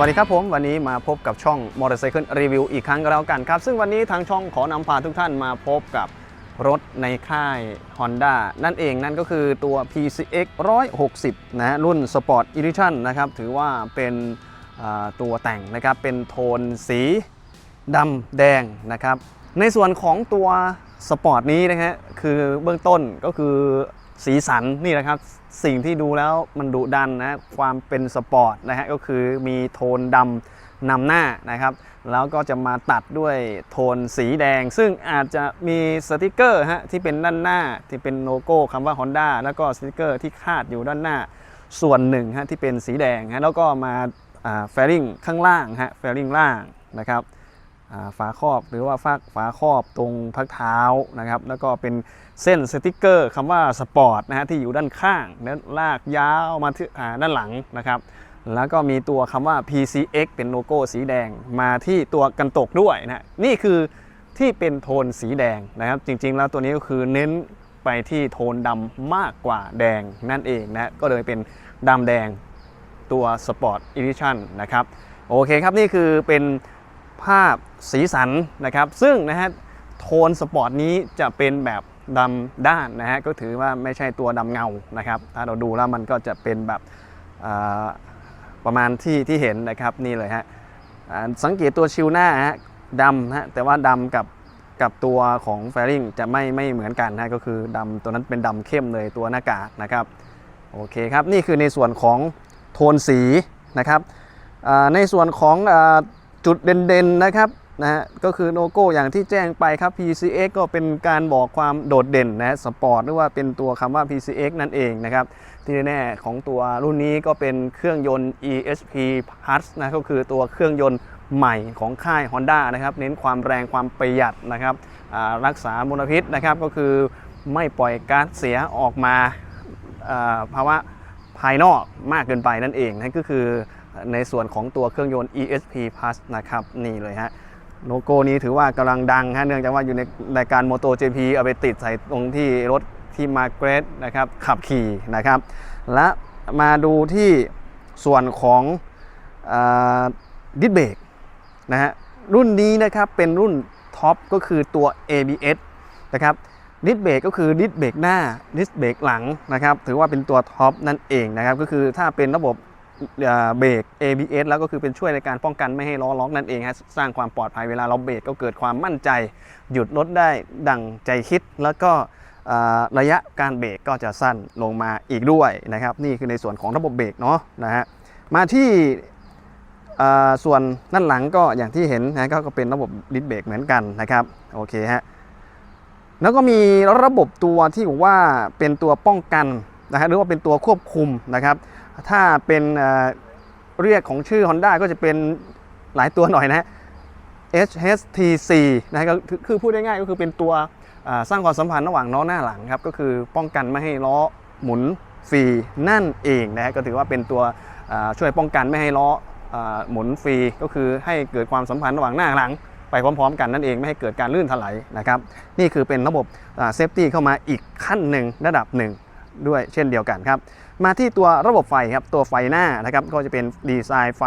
วัสดีครับผม วันนี้มาพบกับช่อง Motorcycle Review อีกครั้งก็แล้วกันครับ ซึ่งวันนี้ทางช่องขอนำพาทุกท่านมาพบกับรถในค่าย Honda นั่นเองนั่นก็คือตัว PCX 160 นะฮะรุ่น Sport Edition นะครับ ถือว่าเป็นตัวแต่งนะครับ เป็นโทนสีดำแดงนะครับ ในส่วนของตัวสปอร์ตนี้นะฮะคือเบื้องต้นก็คือ สีสันนี่แหละครับสิ่งที่ดูแล้วมันดุดันนะความเป็นสปอร์ตนะฮะก็คือมีโทนดำนำหน้านะครับ แล้วก็จะมาตัดด้วยโทนสีแดง ซึ่งอาจจะมีสติกเกอร์ฮะที่เป็นด้านหน้าที่เป็นโลโก้คำว่า Honda แล้วก็สติกเกอร์ที่คาดอยู่ด้านหน้าส่วนหนึ่งฮะที่เป็นสีแดงฮะแล้วก็มาแฟริงข้างล่างฮะแฟริงล่างนะครับ ฝาครอบหรือว่าฝาฝาครอบตรงพักเท้านะครับ แล้วก็เป็นเส้นสติกเกอร์คำว่าสปอร์ตนะฮะที่อยู่ด้านข้างแล้วลากยาวมาที่ด้านหลังนะครับแล้วก็มีตัวคำว่า PCX เป็นโลโก้สีแดงมาที่ตัวกันตกด้วยนะฮะนี่คือที่เป็นโทนสีแดงนะครับ จริงๆ แล้วตัวนี้ก็คือเน้นไปที่โทนดำมากกว่าแดงนั่นเองนะฮะก็เลยเป็นดำแดงตัว Sport Edition นะครับ โอเคครับ นี่คือเป็น ภาพสีสันนะครับ ซึ่งนะฮะโทนสปอร์ตนี้จะเป็นแบบดำด้านนะฮะก็ถือว่าไม่ใช่ตัวดำเงานะครับถ้าเราดูแล้วมันก็จะเป็นแบบประมาณที่ที่เห็นนะครับนี่เลยฮะสังเกตตัวชิวหน้าฮะดำฮะแต่ว่าดำกับกับตัวของแฟริงจะไม่ไม่เหมือนกันนะก็คือดำตัวนั้นเป็นดำเข้มเลยตัวหน้ากากนะครับโอเคครับนี่คือในส่วนของโทนสีนะครับในส่วนของ จุดเด่นๆนะครับนะฮะก็คือโลโก้อย่างที่แจ้งไปครับ PCX ก็เป็นการบอกความโดดเด่นนะสปอร์ตหรือว่าเป็นตัวคำว่า PCX นั่นเองนะครับ ที่แน่ๆของตัวรุ่นนี้ก็เป็นเครื่องยนต์ ESP Plus นะก็คือตัวเครื่องยนต์ใหม่ของค่าย Honda นะครับ เน้นความแรงความประหยัดนะครับอ่ารักษามลพิษนะครับ ก็คือไม่ปล่อยก๊าซเสียออกมาอ่าภาวะภายนอกมากเกินไปนั่นเองนั่นก็คือ ในส่วนของตัวเครื่องยนต์ ESP Plus นะครับนี่เลยฮะโลโก้นี้ถือว่ากำลังดังฮะเนื่องจากว่าอยู่ในรายการ MotoGP เอาไปติดใส่ตรงที่รถที่มาเกรดนะครับขับขี่นะครับ และมาดูที่ส่วนของดิสเบรกนะฮะรุ่นนี้นะครับเป็นรุ่นท็อปก็คือตัว ABS นะครับดิสเบรกก็คือดิสเบรกหน้าดิสเบรกหลังนะครับถือว่าเป็นตัวท็อปนั่นเองนะครับก็คือถ้าเป็นระบบ เบรก ABS แล้วก็คือเป็นช่วยในการป้องกันไม่ให้ล้อล็อกนั่นเองฮะสร้างความปลอดภัยเวลาเราเบรกก็เกิดความมั่นใจ หยุดรถได้ดังใจคิด แล้วก็ระยะการเบรกก็จะสั้นลงมาอีกด้วยนะครับ นี่คือในส่วนของระบบเบรกเนาะนะฮะมาที่ส่วนด้านหลังก็อย่างที่เห็นนะก็ก็เป็นระบบดิสเบรกเหมือนกันนะครับโอเคฮะแล้วก็มีระบบตัวที่บอกว่าเป็นตัวป้องกันนะฮะหรือว่าเป็นตัวควบคุมนะครับ ถ้าเป็นเรียกของชื่อ Honda ก็จะเป็นหลายตัวหน่อยนะ HSTC นะฮะก็คือคือพูดง่ายๆก็คือเป็นตัวสร้างความสัมพันธ์ระหว่างล้อหน้าหลังครับ ก็คือป้องกันไม่ให้ล้อหมุนฟรีนั่นเองนะฮะก็ถือว่าเป็นตัวช่วยป้องกันไม่ให้ล้อหมุนฟรีก็คือให้เกิดความสัมพันธ์ระหว่างหน้าหลัง ไปพร้อมๆ กันนั่นเองไม่ให้เกิดการลื่นถลายนะครับ นี่คือเป็นระบบเซฟตี้เข้ามาอีกขั้นหนึ่งระดับหนึ่ง ด้วยเช่นเดียวกันครับ มาที่ตัวระบบไฟครับ ตัวไฟหน้านะครับ ก็จะเป็นดีไซน์ไฟ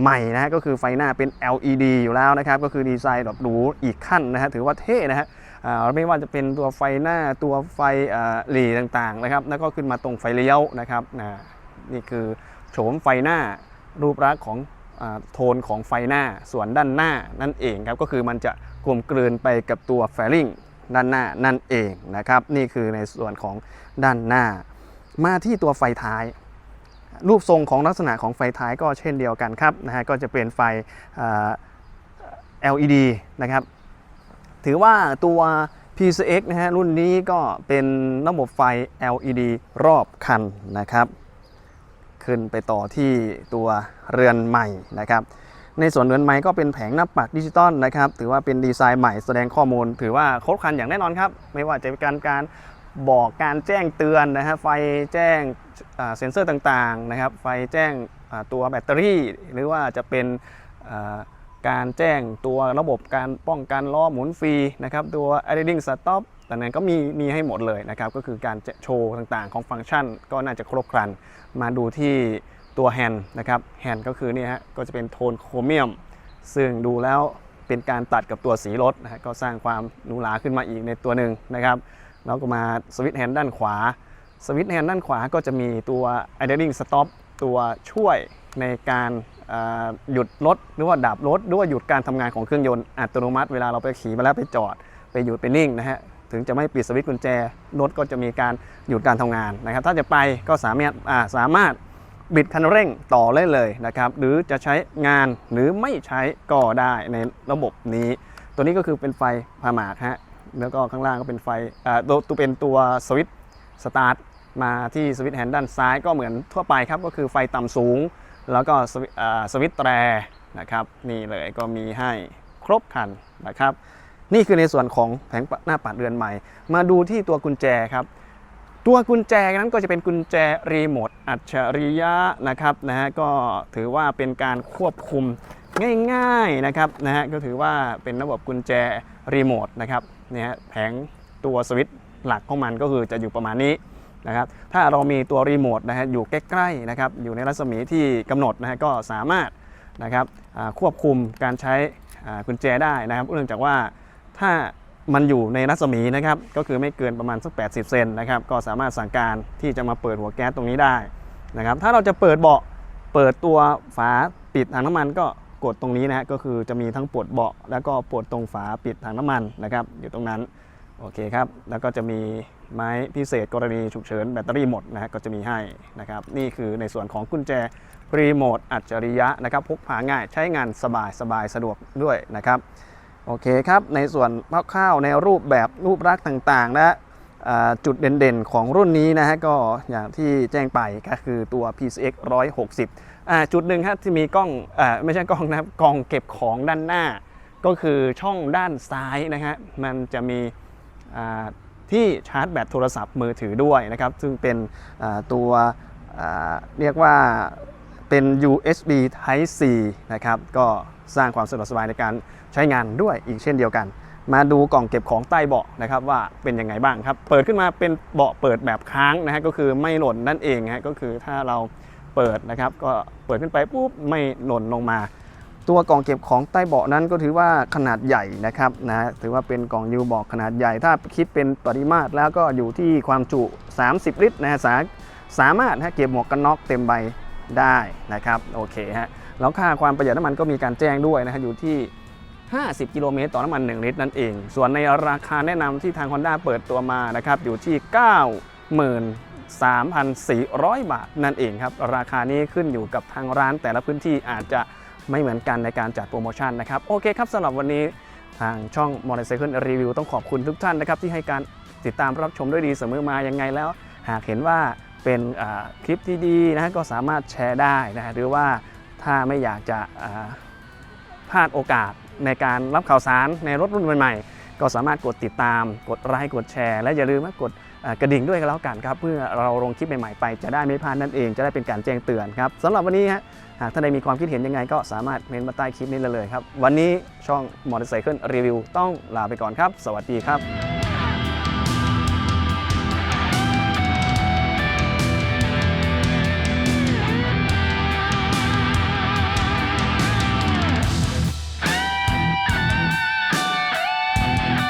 ใหม่นะฮะ ก็คือไฟหน้าเป็น LED อยู่แล้วนะครับ ก็คือดีไซน์แบบหรูอีกขั้นนะฮะ ถือว่าเท่นะฮะไม่ว่าจะเป็นตัวไฟหน้า ตัวไฟหลีต่างๆนะครับ แล้วก็ขึ้นมาตรงไฟเลี้ยวนะครับนี่คือโฉมไฟหน้ารูปลักษณ์ของอโทนของไฟหน้าส่วนด้านหน้านั่นเองครับ ก็คือมันจะกลมกลืนไปกับตัวแฟลิง ด้านหน้านั่นเองนะครับ นี่คือในส่วนของด้านหน้า มาที่ตัวไฟท้าย รูปทรงของลักษณะของไฟท้ายก็เช่นเดียวกันครับนะฮะก็จะเป็นไฟ LED นะครับ ถือว่าตัว PCX นะฮะรุ่นนี้ก็เป็นระบบไฟ LED รอบคันนะครับ ขึ้นไปต่อที่ตัวเรือนใหม่นะครับ ในส่วนเรือนใหม่ก็เป็นแผงหน้าปัดดิจิตอลนะครับถือว่าเป็นดีไซน์ใหม่แสดงข้อมูล ถือว่าครบครันอย่างแน่นอนครับ ไม่ว่าจะเป็นการการบอกการแจ้งเตือนนะฮะไฟแจ้งเซ็นเซอร์ต่างๆนะครับไฟแจ้งตัวแบตเตอรี่ หรือว่าจะเป็นการแจ้งตัวระบบการป้องกันล้อหมุนฟรีนะครับตัว idling stop แต่นั้นก็มีมีให้หมดเลยนะครับ ก็คือการโชว์ต่างๆ ของฟังก์ชันก็น่าจะครบครัน มาดูที่ ตัวแฮนด์นะครับแฮนด์ก็คือเนี่ยฮะก็จะเป็นโทนโครเมียม ซึ่งดูแล้วเป็นการตัดกับตัวสีรถนะฮะก็สร้างความหรูหราขึ้นมาอีกในตัวหนึ่งนะครับแล้วก็มาสวิตช์แฮนด์ด้านขวา สวิตช์แฮนด์ด้านขวาก็จะมีตัว idling stop ตัวช่วยในการหยุดรถหรือว่าดับรถหรือว่าหยุดการทำงานของเครื่องยนต์อัตโนมัติ เวลาเราไปขี่มาแล้วไปจอด ไปหยุดไปนิ่งนะฮะถึงจะไม่ปิดสวิตช์กุญแจรถก็จะมีการหยุดการทำงานนะครับ ถ้าจะไปก็สามารถสามารถ บิดคันเร่งต่อได้เลยนะครับ หรือจะใช้งานหรือไม่ใช้ก็ได้ในระบบนี้ ตัวนี้ก็คือเป็นไฟพาหมากฮะแล้วก็ข้างล่างก็เป็นไฟตัวตัวเป็นตัวสวิตช์สตาร์ทมาที่สวิตช์แฮนด์ด้านซ้ายก็เหมือนทั่วไปครับ ก็คือไฟต่ำสูง แล้วก็สวิตช์แตรนะครับนี่เลยก็มีให้ครบครันนะครับ นี่คือในส่วนของแผงหน้าปัดเรือนใหม่ มาดูที่ตัวกุญแจครับ ตัวกุญแจนั้นก็จะเป็นกุญแจรีโมทอัจฉริยะนะครับนะฮะก็ถือว่าเป็นการควบคุมง่ายๆนะครับนะฮะก็ถือว่าเป็นระบบกุญแจรีโมทนะครับเนี่ยแผงตัวสวิตช์หลักของมันก็คือจะอยู่ประมาณนี้นะครับถ้าเรามีตัวรีโมทนะฮะอยู่ใกล้ๆนะครับอยู่ในรัศมีที่กำหนดนะฮะก็สามารถนะครับควบคุมการใช้กุญแจได้นะครับเนื่องจากว่าถ้า มันอยู่ในรัศมีนะครับ ก็คือไม่เกินประมาณสัก 80 เซนนะครับ ก็สามารถสั่งการที่จะมาเปิดหัวแก๊สตรงนี้ได้นะครับ ถ้าเราจะเปิดเบาะ เปิดตัวฝาปิดถังน้ำมันก็กดตรงนี้นะฮะ ก็คือจะมีทั้งปลดเบาะ แล้วก็ปลดตรงฝาปิดถังน้ำมันนะครับ อยู่ตรงนั้น โอเคครับ แล้วก็จะมีไม้พิเศษกรณีฉุกเฉินแบตเตอรี่หมดนะฮะ ก็จะมีให้นะครับ นี่คือในส่วนของกุญแจรีโมทอัจฉริยะนะครับ พกพาง่าย ใช้งานสบายสบายสะดวกด้วยนะครับ โอเคครับ ในส่วนคร่าวๆในรูปแบบรูปลักษณ์ต่างๆนะจุดเด่นๆของรุ่นนี้นะฮะก็อย่างที่แจ้งไปก็คือตัว PCX 160 จุดหนึ่งครับที่มีกล้องอไม่ใช่กล้องนะครับกล้องเก็บของด้านหน้า ก็คือช่องด้านซ้ายนะฮะมันจะมีที่ชาร์จแบตโทรศัพท์มือถือด้วยนะครับ ซึ่งเป็นตัวเรียกว่าเป็น USB Type C นะครับก็สร้างความสะดวกสบายในการใช้งานด้วยอีกเช่นเดียวกัน มาดูกล่องเก็บของใต้เบาะนะครับว่าเป็นยังไงบ้างครับ เปิดขึ้นมาเป็นเบาะเปิดแบบค้างนะฮะก็คือไม่หล่นนั่นเองฮะก็คือถ้าเราเปิดนะครับ ก็เปิดขึ้นไปปุ๊บไม่หล่นลงมา ตัวกล่องเก็บของใต้เบาะนั้นก็ถือว่าขนาดใหญ่นะครับนะถือว่าเป็นกล่องยูบอกขนาดใหญ่ ถ้าคิดเป็นปริมาตรแล้วก็อยู่ที่ความจุ 30 ลิตรนะฮะสาสามารถฮะเก็บหมวกกันน็อกเต็มใบได้นะครับโอเคฮะ แล้วค่าความประหยัดน้ำมันก็มีการแจ้งด้วยนะฮะอยู่ที่ 50 กิโลเมตรต่อน้ำมัน 1 ลิตรนั่นเอง ส่วนในราคาแนะนำที่ทาง Honda เปิดตัวมานะครับอยู่ที่ 93,400 บาทนั่นเองครับ ราคานี้ขึ้นอยู่กับทางร้านแต่ละพื้นที่อาจจะไม่เหมือนกันในการจัดโปรโมชั่นนะครับ โอเคครับสำหรับวันนี้ทางช่อง Motorcycle Review ต้องขอบคุณทุกท่านนะครับ ที่ให้การติดตามรับชมด้วยดีเสมอมายังไงแล้ว หากเห็นว่าเป็นคลิปที่ดีนะฮะก็สามารถแชร์ได้นะฮะหรือว่า ถ้าไม่อยากจะพลาดโอกาสในการรับข่าวสารในรถรุ่นใหม่ๆ ก็สามารถกดติดตาม กดไลค์กดแชร์ และอย่าลืมกดกระดิ่งด้วยกันแล้วกันครับ เพื่อเราลงคลิปใหม่ๆไปจะได้ไม่พลาดนั่นเอง จะได้เป็นการแจ้งเตือนครับสำหรับวันนี้ฮะหากท่านใดมีความคิดเห็นยังไงก็สามารถเม้นมาใต้คลิปนี้เลยครับ วันนี้ช่อง Motorcycle Review ต้องลาไปก่อนครับ สวัสดีครับ